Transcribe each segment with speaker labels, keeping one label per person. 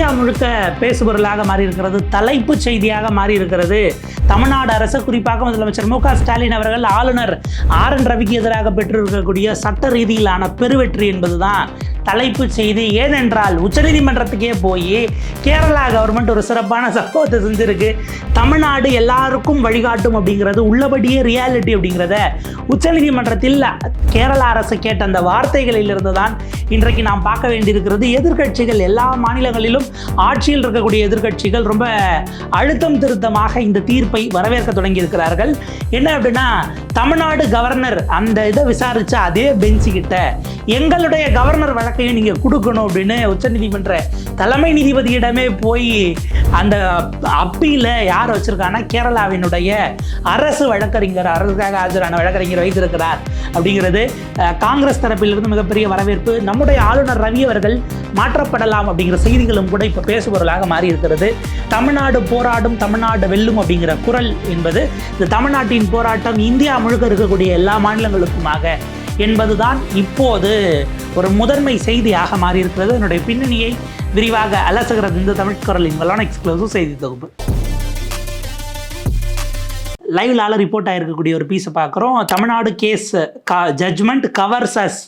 Speaker 1: India முழுக்க பேசுபொருளாக மாறி இருக்கிறது தலைப்பு செய்தியாக மாறி இருக்கிறது தமிழ்நாடு அரசு குறிப்பாக முதலமைச்சர் மு க ஸ்டாலின் அவர்கள் ஆளுநர் ஆர் என் ரவிக்கு எதிராக பெற்றிருக்கக்கூடிய சட்ட ரீதியிலான பெருவெற்றி என்பதுதான் தலைப்பு செய்தி. ஏனென்றால் உச்சநீதிமன்றத்துக்கே போய் கேரளா கவர்மெண்ட் ஒரு சிறப்பான சம்பவத்தை செஞ்சிருக்கு தமிழ்நாடு எல்லாருக்கும் வழிகாட்டும் அப்படிங்கிறது உள்ளபடியே ரியாலிட்டி அப்படிங்கிறத உச்சநீதிமன்றத்தில் கேரள அரசு கேட்ட அந்த வார்த்தைகளிலிருந்து தான் இன்றைக்கு நாம் பார்க்க வேண்டியிருக்கிறது. எதிர்க்கட்சிகள் எல்லா மாநிலங்களிலும் ஆட்சியில் இருக்கக்கூடிய எதிர்கட்சிகள் ரொம்ப அழுத்தம் திருத்தமாக இந்த தீர்ப்பை வரவேற்க தொடங்கியிருக்கிறார்கள். என்ன அப்படின்னா தமிழ்நாடு கவர்னர் அந்த இதை விசாரிச்ச அதே பெஞ்சு கிட்ட எங்களுடைய கவர்னர் வழக்கையும் நீங்கள் கொடுக்கணும் அப்படின்னு உச்சநீதிமன்ற தலைமை நீதிபதியிடமே போய் அந்த அப்பீல யார் வச்சிருக்காங்கன்னா கேரளாவினுடைய அரசு வழக்கறிஞர் அரசுக்காக ஆஜரான வழக்கறிஞர் வைத்திருக்கிறார் அப்படிங்கிறது காங்கிரஸ் தரப்பிலிருந்து மிகப்பெரிய வரவேற்பு. நம்முடைய ஆளுநர் ரவி அவர்கள் மாற்றப்படலாம் அப்படிங்கிற செய்திகளும் கூட இப்போ பேசுபொருளாக மாறி இருக்கிறது தமிழ்நாடு போராடும் தமிழ்நாடு வெல்லும் அப்படிங்கிற குரல் என்பது இந்த தமிழ்நாட்டின் போராட்டம் இந்தியா முழுக்க இருக்கக்கூடிய எல்லா மாநிலங்களுக்குமாக என்பதுதான் இப்போது ஒரு முதன்மை செய்தியாக மாறி இருக்கிறது என்னுடைய பின்னணியை விரிவாக அலசுகிறது இந்த தமிழ் குரலின் வல்லான எக்ஸ்க்ளூசிவ் செய்தி தொகுப்பு. லைவ்லால ரிப்போர்ட் ஆகிருக்கக்கூடிய ஒரு பீஸை பார்க்குறோம். தமிழ்நாடு கேஸ் க judgment covers as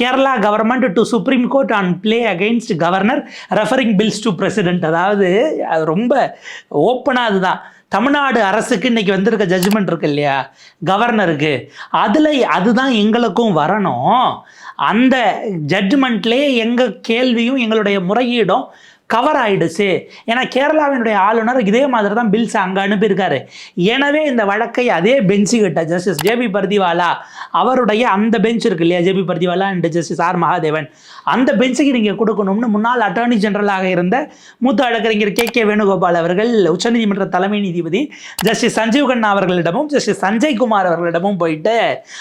Speaker 1: Kerala government to Supreme Court on plea against governor referring bills to president அதாவது அது ரொம்ப ஓப்பனாக அதுதான். தமிழ்நாடு அரசுக்கு இன்னைக்கு வந்திருக்க ஜட்ஜ்மெண்ட் இருக்கு இல்லையா? கவர்னருக்கு அதில் அதுதான் எங்களுக்கும் வரணும். அந்த ஜட்ஜ்மெண்ட்லேயே எங்கள் கேள்வியும் எங்களுடைய முறையீடும் கவர் ஆயிடுச்சு. ஏன்னா கேரளாவினுடைய ஆளுநர் இதே மாதிரி தான் பில்ஸ் அங்கே அனுப்பியிருக்காரு. எனவே இந்த வழக்கை அதே பெஞ்சு கிட்ட ஜஸ்டிஸ் ஜேபி பர்திவாலா அவருடைய அந்த பெஞ்ச் இருக்கு இல்லையா JB Pardiwala and Justice R Mahadevan. அந்த பெஞ்சுக்கு நீங்கள் கொடுக்கணும்னு முன்னாள் அட்டார்னி ஜெனரலாக இருந்த மூத்த வழக்கறிஞர் கே. கே. வேணுகோபால் அவர்கள் உச்சநீதிமன்ற தலைமை நீதிபதி ஜஸ்டிஸ் சஞ்சீவ் கண்ணா அவர்களிடமும் ஜஸ்டிஸ் சஞ்சய் குமார் அவர்களிடமும் போயிட்டு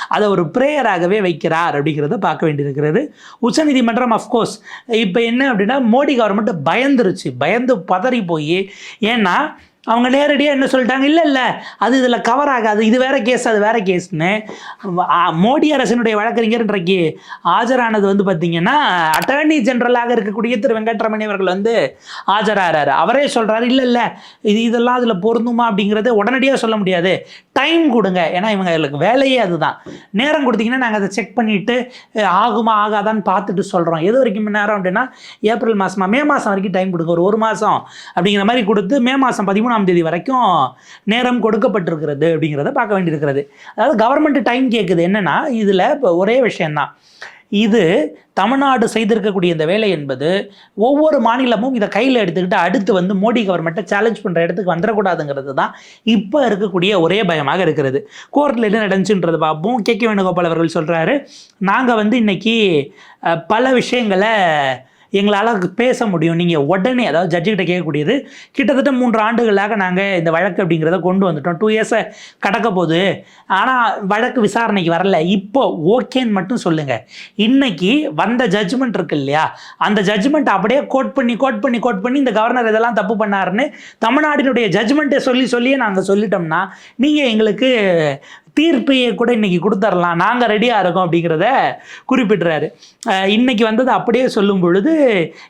Speaker 1: அதை ஒரு ப்ரேயராகவே வைக்கிறார் அப்படிங்கிறத பார்க்க வேண்டியிருக்கிறது. உச்சநீதிமன்றம் அஃப்கோர்ஸ் இப்போ என்ன அப்படின்னா மோடி கவர்மெண்ட் பயந்துருச்சு. பயந்து பதறி போய் ஏன்னா அவங்க நேரடியாக என்ன சொல்லிட்டாங்க? இல்லை இல்லை அது இதில் கவர் ஆகாது. இது வேற கேஸ் அது வேற கேஸ்னு மோடி அரசினுடைய வழக்கறிஞர் இன்றைக்கு ஆஜரானது வந்து பார்த்தீங்கன்னா அட்டர்னி ஜென்ரலாக இருக்கக்கூடிய திரு வெங்கட்ரமணி அவர்கள் வந்து ஆஜராகிறாரு அவரே சொல்கிறாரு இல்லை இல்லை இது இதெல்லாம் அதில் பொருந்துமா? அப்படிங்கிறத உடனடியாக சொல்ல முடியாது. டைம் கொடுங்க. ஏன்னா இவங்களுக்கு வேலையே அதுதான். நேரம் கொடுத்தீங்கன்னா நாங்கள் அதை செக் பண்ணிவிட்டு ஆகுமா ஆகாதான்னு பார்த்துட்டு சொல்கிறோம் எது வரைக்கும் நேரம் அப்படின்னா ஏப்ரல் மாதமா மே மாதம் வரைக்கும் டைம் கொடுங்க. ஒரு ஒரு மாதம் அப்படிங்கிற மாதிரி கொடுத்து மே மாதம் பதிமூணாம் தேதி வரைக்கும் நேரம் கொடுக்கப்பட்டிருக்கிறது அப்படிங்கிறத பார்க்க வேண்டியிருக்கிறது. அதாவது கவர்மெண்ட் டைம் கேட்குது என்னென்னா இதில் இப்போ ஒரே விஷயந்தான் இது தமிழ்நாடு செய்திருக்கக்கூடிய இந்த வேலை என்பது ஒவ்வொரு மாநிலமும் இதை கையில் எடுத்துக்கிட்டு அடுத்து வந்து மோடி கவர்மெண்ட்டை சேலஞ்ச் பண்ணுற இடத்துக்கு வந்துடக்கூடாதுங்கிறது தான் இப்போ இருக்கக்கூடிய ஒரே பயமாக இருக்கிறது. கோர்ட்டில் என்ன நடந்துச்சுன்றது பார்ப்போம். கே. கே. வேணுகோபால் அவர்கள் சொல்கிறாரு நாங்கள் வந்து இன்னைக்கு பல விஷயங்களை எங்களால் பேச முடியும். நீங்கள் உடனே அதாவது ஜட்ஜிக்கிட்ட கேட்கக்கூடியது கிட்டத்தட்ட மூன்று ஆண்டுகளாக நாங்கள் இந்த வழக்கு அப்படிங்கிறத கொண்டு வந்துட்டோம். டூ இயர்ஸை கடக்க போகுது. ஆனால் வழக்கு விசாரணைக்கு வரல. இப்போ ஓகேன்னு மட்டும் சொல்லுங்கள் இன்னைக்கு வந்த ஜட்ஜ்மெண்ட் இருக்கு இல்லையா? அந்த ஜட்ஜ்மெண்ட் அப்படியே கோட் பண்ணி கோட் பண்ணி கோட் பண்ணி இந்த கவர்னர் இதெல்லாம் தப்பு பண்ணாருன்னு தமிழ்நாட்டினுடைய ஜட்ஜ்மெண்ட்டை சொல்லி சொல்லியே நாங்கள் சொல்லிட்டோம்னா நீங்கள் எங்களுக்கு தீர்ப்பையை கூட இன்னைக்கு கொடுத்துர்லாம். நாங்கள் ரெடியாக இருக்கோம் அப்படிங்கிறத குறிப்பிடுறாரு. இன்னைக்கு வந்தது அப்படியே சொல்லும் பொழுது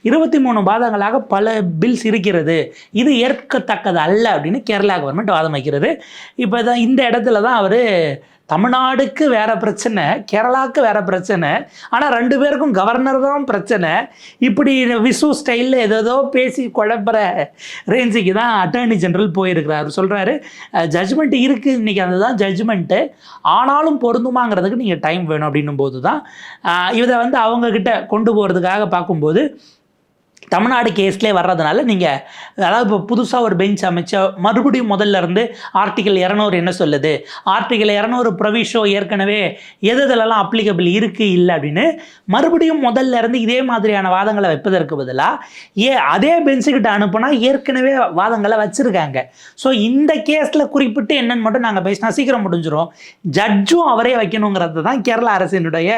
Speaker 1: இருபத்தி மூணு பாதங்களாக பல பில்ஸ் இருக்கிறது. இது ஏற்கத்தக்கது அல்ல அப்படின்னு கேரளா கவர்மெண்ட் வாதம் வைக்கிறது. இப்போ தான் இந்த இடத்துல தான் அவர் தமிழ்நாடுக்கு வேற பிரச்சனை கேரளாவுக்கு வேற பிரச்சனை ஆனால் ரெண்டு பேருக்கும் கவர்னர் தான் பிரச்சனை. இப்படி விசு ஸ்டைலில் ஏதேதோ பேசி குழப்புற ரேஞ்சுக்கு தான் அட்டர்னி ஜெனரல் போயிருக்கிறார். சொல்கிறாரு ஜட்ஜ்மெண்ட் இருக்குது இன்றைக்கி அதுதான் ஜட்ஜ்மெண்ட்டு ஆனாலும் பொருந்துமாங்கிறதுக்கு நீங்கள் டைம் வேணும். அப்படின்னும் போது தான் இதை வந்து அவங்கக்கிட்ட கொண்டு போகிறதுக்காக பார்க்கும்போது தமிழ்நாடு கேஸ்லேயே வர்றதுனால நீங்கள் அதாவது இப்போ புதுசாக ஒரு பெஞ்ச் அமைச்சா மறுபடியும் முதல்ல இருந்து ஆர்டிகல் இரநூறு என்ன சொல்லுது? ஆர்டிகல் இரநூறு ப்ரொவிஷோ ஏற்கனவே எது எதுலலாம் அப்ளிகபிள் இருக்குது இல்லை அப்படின்னு மறுபடியும் முதல்ல இருந்து இதே மாதிரியான வாதங்களை வைப்பதற்கு பதிலாக ஏ அதே பெஞ்சுக்கிட்ட அனுப்புனா ஏற்கனவே வாதங்களை வச்சுருக்காங்க. ஸோ இந்த கேஸில் குறிப்பிட்டு என்னன்னு மட்டும் நாங்கள் பேசினா சீக்கிரம் முடிஞ்சிடும் ஜட்ஜும் அவரே வைக்கணுங்கிறது தான் கேரள அரசினுடைய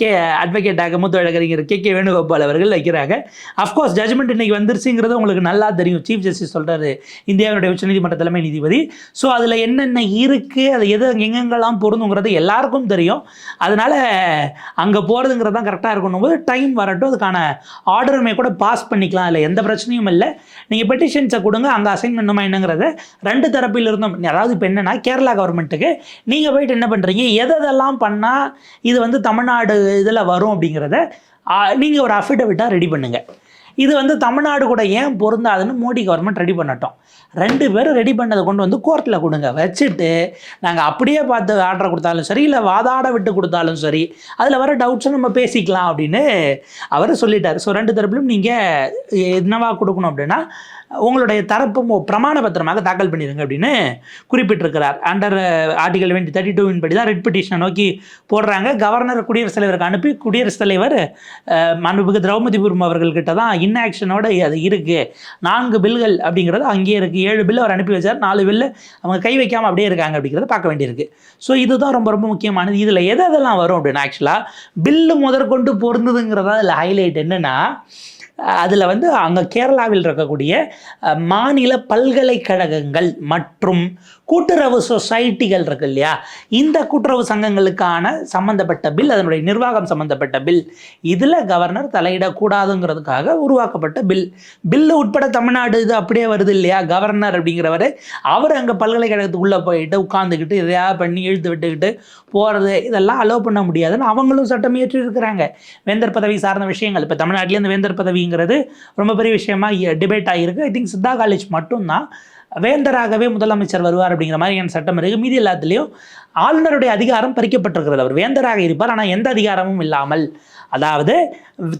Speaker 1: கே அட்வொகேட்டாக மூத்த வழக்கறிஞர் கே கே வேணுகோபால் அவர்கள் வைக்கிறாங்க. அஃப்கோர்ஸ் ஜட்மெண்ட் இன்னைக்கு வந்துருச்சுங்கிறது உங்களுக்கு நல்லா தெரியும். சீஃப் ஜஸ்டிஸ் சொல்கிறாரு இந்தியாவினுடைய உச்சநீதிமன்ற தலைமை நீதிபதி. ஸோ அதில் என்னென்ன இருக்குது அது எது எங்கெங்கெல்லாம் பொருந்துங்கிறது எல்லாருக்கும் தெரியும். அதனால் அங்கே போகிறதுங்கிறது தான் கரெக்டாக இருக்கணும். போது டைம் வரட்டும் அதுக்கான ஆர்டருமே கூட பாஸ் பண்ணிக்கலாம். இல்லை எந்த பிரச்சனையும் இல்லை. நீங்கள் பெட்டிஷன்ஸை கொடுங்க அங்கே அசைன் பண்ணுமா என்னங்கிறத ரெண்டு தரப்பில் இருந்தும் அதாவது இப்போ என்னென்னா கேரளா கவர்மெண்ட்டுக்கு நீங்கள் போயிட்டு என்ன பண்ணுறீங்க எதெல்லாம் பண்ணால் இது வந்து தமிழ்நாடு இதில் வரும் அப்படிங்கிறத நீங்கள் ஒரு அஃபிடவிட்டாக ரெடி பண்ணுங்கள் இது வந்து தமிழ்நாடு கூட ஏன் பொருந்தாதுன்னு மோடி கவர்மெண்ட் ரெடி பண்ணட்டும். ரெண்டு பேரும் ரெடி பண்ணதை கொண்டு வந்து கோர்ட்டில் கொடுங்க. வச்சுட்டு நாங்கள் அப்படியே பார்த்து ஆர்டர் கொடுத்தாலும் சரி இல்லை வாதாட விட்டு கொடுத்தாலும் சரி அதில் வர டவுட்ஸை நம்ம பேசிக்கலாம் அப்படின்னு அவர் சொல்லிட்டார். ஸோ ரெண்டு தரப்பிலும் நீங்கள் என்னவா கொடுக்கணும் அப்படின்னா உங்களுடைய தரப்பு பிரமாண பத்திரமாக தாக்கல் பண்ணிடுங்க அப்படின்னு குறிப்பிட்டிருக்கிறார். அண்டர் ஆர்டிகல் டுவெண்ட்டி தேர்ட்டி டூவின் படி தான் ரெட் பெட்டிஷனை நோக்கி போடுறாங்க. கவர்னர் குடியரசுத் தலைவருக்கு அனுப்பி குடியரசுத் தலைவர் uh, அஹ், மாண்புமிகு திரௌபதி முர்மு அவர்கள்கிட்ட தான் இன்ஆக்ஷனோட அது இருக்குது நான்கு பில்கள் அப்படிங்கிறது அங்கேயே இருக்குது ஏழு பில் அவர் அனுப்பி வச்சார். நாலு பில்லு அவங்க கை வைக்காமல் அப்படியே இருக்காங்க அப்படிங்கிறத பார்க்க வேண்டியிருக்கு. ஸோ இதுதான் ரொம்ப ரொம்ப முக்கியமானது. இதில் எது எதெல்லாம் வரும் அப்படின்னு ஆக்சுவலாக பில்லு முதற்கொண்டு பொருந்ததுங்கிறதா அதில் ஹைலைட் என்னென்னா அதில் வந்து அங்கே கேரளாவில் இருக்கக்கூடிய மாநில பல்கலைக்கழகங்கள் மற்றும் கூட்டுறவு சொசைட்டிகள் இருக்கு இல்லையா? இந்த கூட்டுறவு சங்கங்களுக்கான சம்பந்தப்பட்ட பில் அதனுடைய நிர்வாகம் சம்பந்தப்பட்ட பில் இதில் கவர்னர் தலையிடக்கூடாதுங்கிறதுக்காக உருவாக்கப்பட்ட பில். பில்லு உட்பட தமிழ்நாடு இது அப்படியே வருது இல்லையா? கவர்னர் அப்படிங்கிறவர் அவர் அங்கே பல்கலைக்கழகத்துக்குள்ளே போயிட்டு உட்காந்துக்கிட்டு இதையாக பண்ணி இழுத்து விட்டுக்கிட்டு போகிறது இதெல்லாம் அலோவ் பண்ண முடியாதுன்னு அவங்களும் சட்டம் இருக்கிறாங்க வேந்தர் பதவி சார்ந்த விஷயங்கள். இப்போ தமிழ்நாட்டிலே அந்த வேந்தர் பதவிங்கிறது ரொம்ப பெரிய விஷயமா டிபேட் ஆகியிருக்கு ஐ திங்க் சித்தா காலேஜ் மட்டும்தான் வேந்தராகவே முதலமைச்சர் வருவார் அப்படிங்கிற மாதிரியான சட்டம் இருக்குது மீதி எல்லாத்துலேயும் ஆளுநருடைய அதிகாரம் பறிக்கப்பட்டிருக்கிறது. அவர் வேந்தராக இருப்பார் ஆனால் எந்த அதிகாரமும் இல்லாமல். அதாவது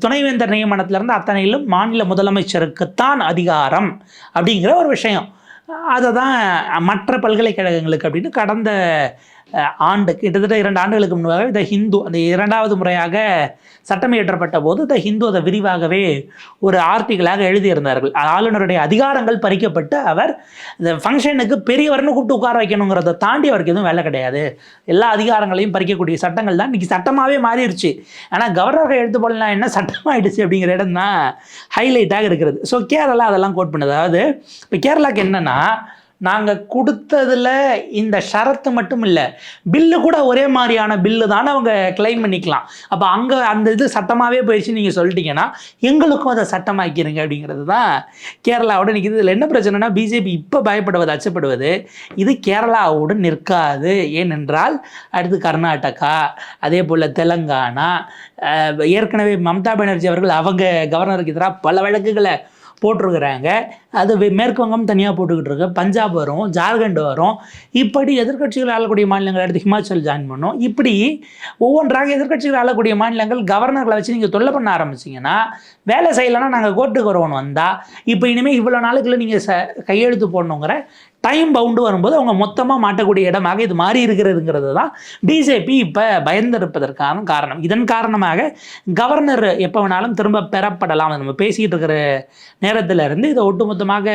Speaker 1: துணைவேந்தர் நியமனத்திலிருந்து அத்தனையிலும் மாநில முதலமைச்சருக்குத்தான் அதிகாரம் அப்படிங்கிற ஒரு விஷயம். அதை தான் மற்ற பல்கலைக்கழகங்களுக்கு அப்படின்னு கடந்த ஆண்டு கிட்டத்தட்ட இரண்டு ஆண்டுகளுக்கு முன்பாக த ஹிந்து அந்த இரண்டாவது முறையாக சட்டம் இயற்றப்பட்ட போது த ஹிந்து அதை விரிவாகவே ஒரு ஆர்டிகலாக எழுதியிருந்தார்கள். ஆளுநருடைய அதிகாரங்கள் பறிக்கப்பட்டு அவர் இந்த ஃபங்க்ஷனுக்கு பெரியவர்னு கூப்பிட்டு உட்கார வைக்கணுங்கிறத தாண்டி அவருக்கு எதுவும் வேலை கிடையாது. எல்லா அதிகாரங்களையும் பறிக்கக்கூடிய சட்டங்கள் தான் இன்றைக்கி சட்டமாகவே மாறிடுச்சு. ஆனால் கவர்னர்கள் எழுத்து போடலாம் என்ன சட்டமாயிடுச்சு அப்படிங்கிற இடம் தான் ஹைலைட்டாக இருக்கிறது. ஸோ கேரளா அதெல்லாம் கோட் பண்ணுது. அதாவது இப்போ கேரளாவுக்கு என்னென்னா நாங்கள் கொடுத்ததில் இந்த ஷரத்து மட்டும் இல்லை பில்லு கூட ஒரே மாதிரியான பில்லு தான் அவங்க கிளைம் பண்ணிக்கலாம். அப்போ அங்கே அந்த இது சட்டமாகவே போயிடுச்சு நீங்கள் சொல்லிட்டீங்கன்னா எங்களுக்கும் அதை சட்டமாக்கிருங்க அப்படிங்கிறது தான் கேரளாவோட நிற்கிது இதில் என்ன பிரச்சனைனா பிஜேபி இப்போ பயப்படுவது அச்சப்படுவது இது கேரளாவோடு நிற்காது. ஏனென்றால் அடுத்து கர்நாடகா அதே போல் தெலங்கானா ஏற்கனவே மம்தா பானர்ஜி அவர்கள் அவங்க கவர்னருக்கு எதிராக பல வழக்குகளை போட்டிருக்கிறாங்க. அது மேற்கு வங்கம் தனியாக போட்டுக்கிட்டு இருக்கு. பஞ்சாப் வரும் ஜார்க்கண்ட் வரும். இப்படி எதிர்க்கட்சிகள் ஆளக்கூடிய மாநிலங்கள் எடுத்து ஹிமாச்சல் ஜாயின் பண்ணும். இப்படி ஒவ்வொன்றாக எதிர்க்கட்சிகள் ஆளக்கூடிய மாநிலங்கள் கவர்னர்களை வச்சு நீங்கள் தொல்லை பண்ண ஆரம்பிச்சிங்கன்னா வேலை செய்யலைன்னா நாங்கள் கோர்ட்டுக்கு வருவோம்னு வந்தால் இப்போ இனிமேல் இவ்வளோ நாளுக்குள்ள நீங்கள் ச கையெழுத்து போடணுங்கிற டைம் பவுண்டு வரும்போது அவங்க மொத்தமாக மாட்டக்கூடிய இடமாக இது மாறி இருக்கிறதுங்கிறது தான் பிஜேபி இப்போ பயந்திருப்பதற்கான காரணம். இதன் காரணமாக கவர்னர் எப்போ வேணாலும் திரும்ப பெறப்படலாம். நம்ம பேசிகிட்டு இருக்கிற நேரத்துல இருந்து இதை ஒட்டுமொத்தமாக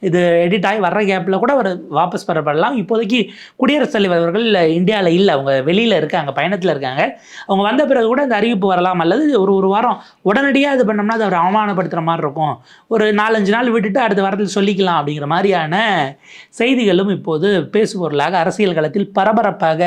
Speaker 1: இது எடிட் ஆகி வர்ற கேப்பில் கூட அவர் வாபஸ் பெறப்படலாம். இப்போதைக்கு குடியரசுத் தலைவர் அவர்கள் இந்தியாவில் இல்லை. அவங்க வெளியில் இருக்காங்க பயணத்தில் இருக்காங்க. அவங்க வந்த பிறகு கூட இந்த அறிவிப்பு வரலாம் அல்லது ஒரு ஒரு வாரம் உடனடியாக இது பண்ணோம்னா அது அவர் அவமானப்படுத்துகிற மாதிரி இருக்கும். ஒரு நாலஞ்சு நாள் விட்டுட்டு அடுத்த வாரத்தில் சொல்லிக்கலாம் அப்படிங்கிற மாதிரியான செய்திகளும் இப்போது பேசுபொருளாக அரசியல் களத்தில் பரபரப்பாக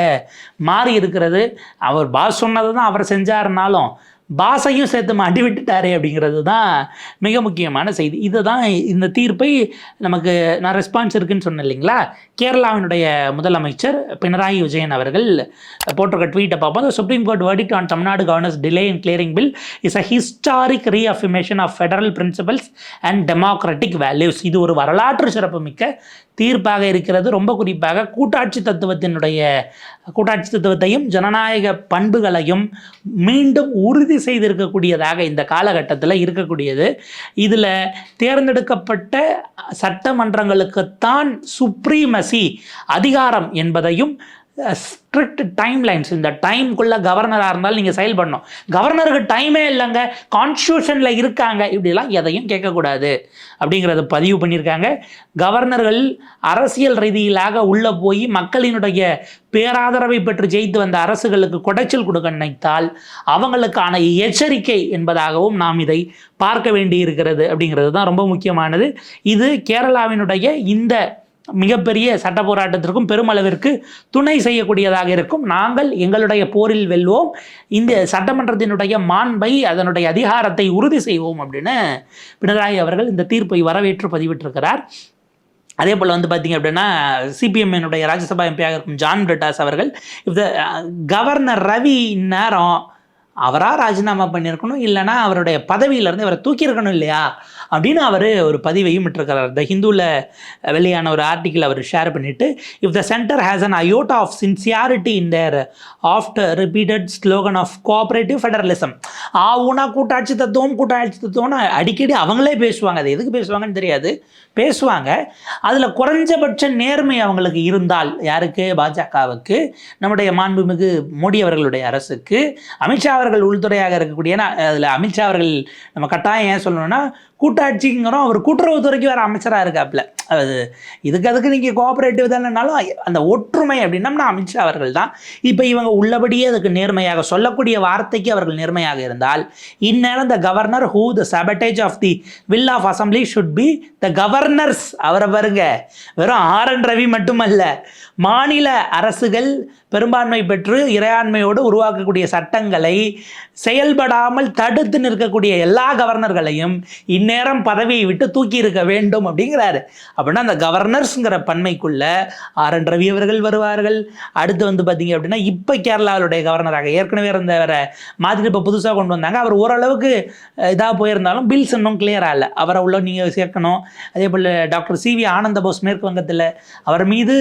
Speaker 1: மாறி இருக்கிறது அவர் பாஸ் சொன்னதை தான் அவர் செஞ்சாருனாலும் பாஸையும் சேர்த்து மாட்டி விட்டுட்டாரே அப்படிங்கிறது தான் மிக முக்கியமான செய்தி. இதுதான் இந்த தீர்ப்பை நமக்கு நான் ரெஸ்பான்ஸ் இருக்குன்னு சொன்னேன் இல்லைங்களா? கேரளாவினுடைய முதலமைச்சர் பினராயி விஜயன் அவர்கள் போட்டிருக்க ட்வீட்டை பார்ப்போம். The Supreme Court verdict on Tamil Nadu governor's delay in clearing bill is a historic reaffirmation of federal principles and democratic values இது ஒரு வரலாற்று சிறப்புமிக்க தீர்ப்பாக இருக்கிறது. ரொம்ப குறிப்பாக கூட்டாட்சி தத்துவத்தினுடைய கூட்டாட்சி தத்துவத்தையும் ஜனநாயக பண்புகளையும் மீண்டும் உறுதி செய்திருக்கக்கூடியதாக இந்த காலகட்டத்தில் இருக்கக்கூடியது. இதில் தேர்ந்தெடுக்கப்பட்ட சட்டமன்றங்களுக்குத்தான் சுப்ரீமசி அதிகாரம் என்பதையும் ஸ்ட்ரிக்ட் டைம் லைன்ஸ் இந்த டைம்குள்ளே கவர்னராக இருந்தாலும் நீங்கள் செயல்படணும் கவர்னருக்கு டைமே இல்லைங்க. கான்ஸ்டியூஷனில் இருக்காங்க. இப்படிலாம் எதையும் கேட்கக்கூடாது. அப்படிங்கிறத பதிவு பண்ணியிருக்காங்க. கவர்னர்கள் அரசியல் ரீதியிலாக உள்ளே போய் மக்களினுடைய பேராதரவை பெற்று ஜெயித்து வந்த அரசுகளுக்கு குடைச்சல் கொடுக்க நினைத்தால் அவங்களுக்கான எச்சரிக்கை என்பதாகவும் நாம் இதை பார்க்க வேண்டியிருக்கிறது. அப்படிங்கிறது தான் ரொம்ப முக்கியமானது. இது கேரளாவினுடைய இந்த மிகப்பெரிய சட்ட போராட்டத்திற்கும் பெருமளவிற்கு துணை செய்யக்கூடியதாக இருக்கும். நாங்கள் எங்களுடைய போரில் வெல்வோம். இந்த சட்டமன்றத்தினுடைய மாண்பை அதனுடைய அதிகாரத்தை உறுதி செய்வோம் அப்படின்னு பினராயி அவர்கள் இந்த தீர்ப்பை வரவேற்று பதிவிட்டிருக்கிறார். அதே போல் வந்து பார்த்தீங்க அப்படின்னா சிபிஎம்னுடைய ராஜ்யசபா எம்பியாக இருக்கும் ஜான் பிரிட்டாஸ் அவர்கள் இந்த கவர்னர் ரவி நேரம் அவராக ராஜினாமா பண்ணியிருக்கணும்? இல்லைனா அவருடைய பதவியிலேருந்து இவரை தூக்கியிருக்கணும் இல்லையா? அப்படின்னு அவர் ஒரு பதிவையும் விட்டுருக்கிறார். த ஹிந்துவில் வெளியான ஒரு ஆர்டிக்கிள் அவர் ஷேர் பண்ணிவிட்டு if the centre has an iota of sincerity in their after repeated slogan of cooperative federalism ஆவுனா கூட்டாட்சி தத்துவம் கூட்டாட்சி தத்துவம்னு அடிக்கடி அவங்களே பேசுவாங்க. அது எதுக்கு பேசுவாங்கன்னு தெரியாது. பேசுவாங்க. அதில் குறைஞ்சபட்ச நேர்மை அவங்களுக்கு இருந்தால் யாருக்கு? பாஜகவுக்கு நம்முடைய மாண்புமிகு மோடி அவர்களுடைய அரசுக்கு. அமித்ஷா அவர்கள் உள்துறையாக இருக்கக்கூடிய அதில் அமித்ஷா அவர்கள் நம்ம கட்டாயம் ஏன் சொல்லணும்னா கூட்டாட்சிங்கிறோம். அவர் கூட்டுறவுத்துறைக்கு வேறு அமைச்சராக இருக்காப்புல. அது இதுக்கு அதுக்கு நீங்கள் கோஆப்ரேட்டிவ் தானேனாலும் அந்த ஒற்றுமை அப்படின்னம்னா அமித்ஷா அவர்கள் தான். இப்போ இவங்க உள்ளபடியே அதுக்கு நேர்மையாக சொல்லக்கூடிய வார்த்தைக்கு அவர்கள் நேர்மையாக இருந்தால் இந்நேரம் the governor who the sabotage of the will of assembly should be the governor's அவரை பாருங்க. வெறும் ஆர் என் ரவி மட்டுமல்ல. மாநில அரசுகள் பெரும்பான்மை பெற்று இறையாண்மையோடு உருவாக்கக்கூடிய சட்டங்களை செயல்படாமல் தடுத்து நிற்கக்கூடிய எல்லா கவர்னர்களையும் இந்நேரம் பதவியை விட்டு தூக்கி இருக்க வேண்டும் அப்படிங்கிறாரு. அப்படின்னா அந்த கவர்னர்ஸுங்கிற பன்மைக்குள்ள ஆர் என் ரவி அவர்கள் வருவார்கள். அடுத்து வந்து பார்த்தீங்க அப்படின்னா இப்போ கேரளாவுடைய கவர்னராக ஏற்கனவே இருந்தவரை மாதிரி இப்போ புதுசாக கொண்டு வந்தாங்க. அவர் ஓரளவுக்கு இதாக போயிருந்தாலும் பில்ஸ் இன்னும் கிளியர் ஆகலை அவரை உள்ள நீங்கள் சேர்க்கணும். அதே போல் டாக்டர் சி வி ஆனந்த போஸ் மேற்கு வங்கத்தில் அவர் மீது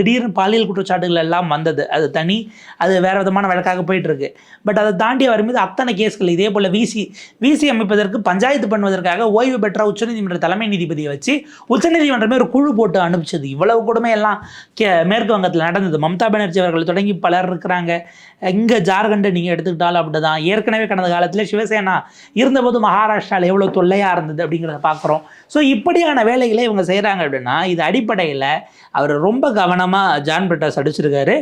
Speaker 1: திடீர்னு பாலியல் குற்றச்சாட்டுகள் எல்லாம் வந்தது. அது தனி அது வேறு விதமான வழக்காக போயிட்டுருக்கு. பட் அதை தாண்டி அவர் மீது அத்தனை கேஸ்கள் இதே போல் விசி விசி அமைப்பதற்கு பஞ்சாயத்து பண்ணுவதற்காக ஓய்வு பெற்ற உச்சநீதிமன்ற தலைமை நீதிபதியை வச்சு உச்சநீதிமன்றமே ஒரு குழு போட்டு அனுப்பிச்சது. இவ்வளவு கொடுமை எல்லாம் கே மேற்கு வங்கத்தில் நடந்தது. மம்தா பானர்ஜி அவர்கள் தொடங்கி பலர் இருக்கிறாங்க. இங்கே ஜார்க்கண்டை நீங்கள் எடுத்துக்கிட்டாலும் அப்படி தான் ஏற்கனவே கடந்த காலத்தில் சிவசேனா இருந்தபோது மகாராஷ்டிராவில் எவ்வளோ தொல்லையாக இருந்தது அப்படிங்கிறத பார்க்குறோம் ஸோ இப்படியான வேலைகளை இவங்க செய்கிறாங்க அப்படின்னா இது அடிப்படையில் அவர் ரொம்ப கவனமாக ஜான் பிரிட்டாஸ் அடிச்சிருக்காரு.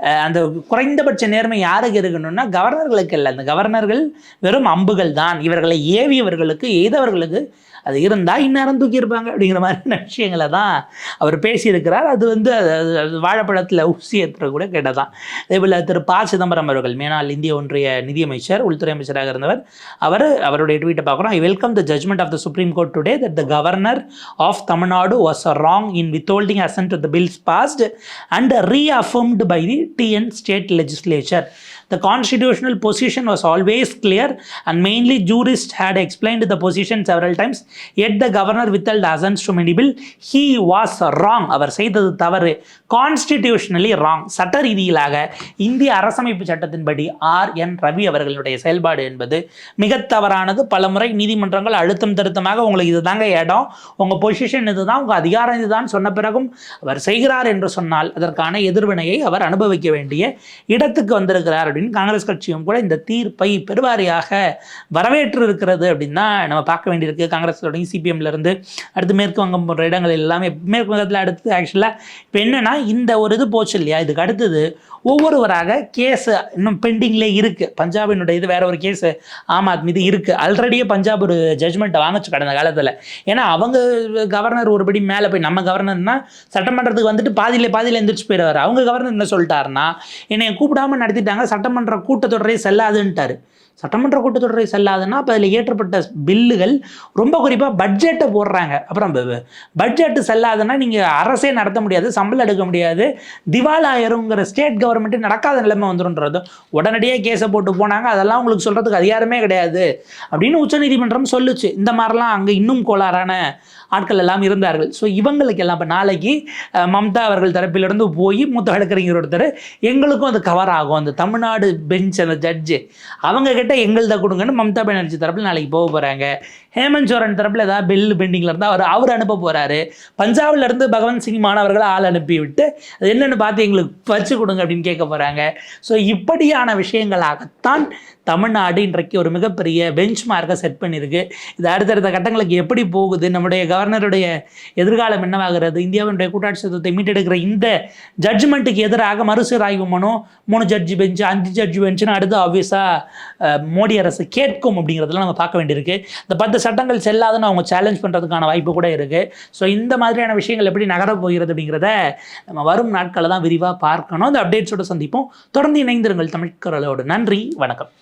Speaker 1: அந்த குறைந்தபட்ச நேர்மை யாருக்கு இருக்கணும்னா கவர்னர்களுக்கு இல்லை. அந்த கவர்னர்கள் வெறும் அம்புகள் தான். இவர்களை ஏவியவர்களுக்கு எய்தவர்களுக்கு அது இருந்தால் இந்நேரம் தூக்கியிருப்பாங்க அப்படிங்கிற மாதிரியான விஷயங்களை தான் அவர் பேசியிருக்கிறார். அது வந்து அது வாழைப்பழத்தில் ஊசி ஏற்றுற கூட கேட்டதான். அதேபோல் திரு ப சிதம்பரம் அவர்கள் மேனால் இந்திய ஒன்றிய நிதியமைச்சர் உள்துறை அமைச்சராக இருந்தவர் அவர் அவருடைய ட்வீட்டை பார்க்குறோம். I welcome the judgment of the Supreme Court today that the governor of Tamil Nadu was a wrong in withholding assent to the bills passed and reaffirmed by the TN state legislature The constitutional position was always clear and mainly jurists had explained the position several times. Yet the governor withheld assents to many bill. He was wrong. அவர் செய்தது தவறு constitutionally wrong சட்ட ரீதியிலாக இந்திய அரசமைப்பு சட்டத்தின்படி R N Ravi அவர்களுடைய செயல்பாடு என்பது மிக தவறானது பலமுறை நீதிமன்றங்கள் அழுத்தம் திருத்தமாக உங்களுக்கு இதுதாங்க இடம் உங்கள் பொசிஷன் இதுதான் உங்கள் அதிகாரம் இதுதான் சொன்ன பிறகும் அவர் செய்கிறார் என்று சொன்னால் அதற்கான எதிர்வினையை அவர் அனுபவிக்க வேண்டிய இடத்துக்கு வந்திருக்கிறார் அப்படின்னு காங்கிரஸ் கட்சியும் கூட இந்த தீர்ப்பை பெருவாரியாக வரவேற்று இருக்கிறது அப்படின்னு தான் நம்ம பார்க்க வேண்டியிருக்கு. காங்கிரஸ் தொடங்கி சிபிஎம்ல இருந்து அடுத்து மேற்கு வங்கம் போன்ற இடங்கள் எல்லாமே மேற்கு வங்கத்தில் அடுத்து ஆக்சுவலாக இப்போ என்னன்னா இந்த ஒரு இது போச்சு இல்லையா? இதுக்கு அடுத்தது ஒவ்வொருவராக கேஸ் இன்னும் பெண்டிங்லே இருக்குது பஞ்சாபினுடைய இது வேற ஒரு கேஸ் ஆம் ஆத்மி இது இருக்குது ஆல்ரெடியே பஞ்சாப் ஒரு ஜட்மெண்ட்டை வாங்கச்சு கடந்த காலத்தில். ஏன்னா அவங்க கவர்னர் ஒருபடி மேலே போய் நம்ம கவர்னர்னா சட்டமன்றத்துக்கு வந்துட்டு பாதியில் பாதியில் எந்திரிச்சு போயிடுவார். அவங்க கவர்னர் என்ன சொல்லிட்டாருன்னா என்னை கூப்பிடாம நடத்திட்டாங்க. சட்டமன்ற கூட்டத்தொடரே செல்லாதுன்ட்டாரு. சட்டமன்ற கூட்டத்தொடரை செல்லாதுன்னா அப்போ அதில் ஏற்றப்பட்ட பில்லுகள் ரொம்ப குறிப்பாக பட்ஜெட்டை போடுறாங்க. அப்புறம் பட்ஜெட்டு செல்லாதுன்னா நீங்கள் அரசே நடத்த முடியாது சம்பளம் எடுக்க முடியாது. திவாலாயிருங்கிற ஸ்டேட் கவர்மெண்ட்டு நடக்காத நிலைமை வந்துருன்றது உடனடியாக கேஸை போட்டு போனாங்க. அதெல்லாம் உங்களுக்கு சொல்கிறதுக்கு அதிகாரமே கிடையாது. அப்படின்னு உச்சநீதிமன்றம் சொல்லுச்சு. இந்த மாதிரிலாம் அங்கே இன்னும் கோளாறான ஆட்கள் எல்லாம் இருந்தார்கள். ஸோ இவங்களுக்கு எல்லாம் இப்போ நாளைக்கு மம்தா அவர்கள் தரப்பிலிருந்து போய் மூத்த வழக்கறிஞர் ஒருத்தர் எங்களுக்கும் அது கவர் ஆகும். அந்த தமிழ்நாடு பெஞ்ச் அந்த ஜட்ஜு அவங்க கிட்ட எங்கள்த கொடுங்கன்னு மம்தா பானர்ஜி தரப்பில் நாளைக்கு போக போகிறாங்க ஹேமந்த் சோரன் தரப்பில் ஏதாவது பில் பெண்டிங்கில் இருந்தால் அவர் அவர் அனுப்ப போகிறாரு பஞ்சாப்ல இருந்து பகவந்த் சிங் மாணவர்களை ஆள் அனுப்பிவிட்டு அது என்னென்னு பார்த்து எங்களுக்கு வச்சு கொடுங்க அப்படின்னு கேட்க போகிறாங்க ஸோ இப்படியான விஷயங்களாகத்தான் தமிழ்நாடு இன்றைக்கு ஒரு மிகப்பெரிய பெஞ்ச் மார்க்கை செட் பண்ணியிருக்கு. இது அடுத்தடுத்த கட்டங்களுக்கு எப்படி போகுது நம்முடைய கவர்னருடைய எதிர்காலம் என்னவாகிறது இந்தியாவினுடைய கூட்டாட்சி சத்தத்தை மீட்டெடுக்கிற இந்த ஜட்ஜ்மெண்ட்டுக்கு எதிராக மறுசீராய்வு மனு மூணு ஜட்ஜி பெஞ்சு அஞ்சு ஜட்ஜி பெஞ்சுன்னு அடுத்து ஆப்வியஸாக மோடி அரசு கேட்கும் அப்படிங்கிறதெல்லாம் நம்ம பார்க்க வேண்டியிருக்கு. இந்த பத்து சட்டங்கள் செல்லாதுன்னு அவங்க சேலஞ்ச் பண்ணுறதுக்கான வாய்ப்பு கூட இருக்குது ஸோ இந்த மாதிரியான விஷயங்கள் எப்படி நகரப் போகிறது அப்படிங்கிறத நம்ம வரும் நாட்களில் தான் விரிவாக பார்க்கணும். அந்த அப்டேட்ஸோட சந்திப்போம். தொடர்ந்து இணைந்திருங்கள் தமிழ்கரலோடு நன்றி வணக்கம்.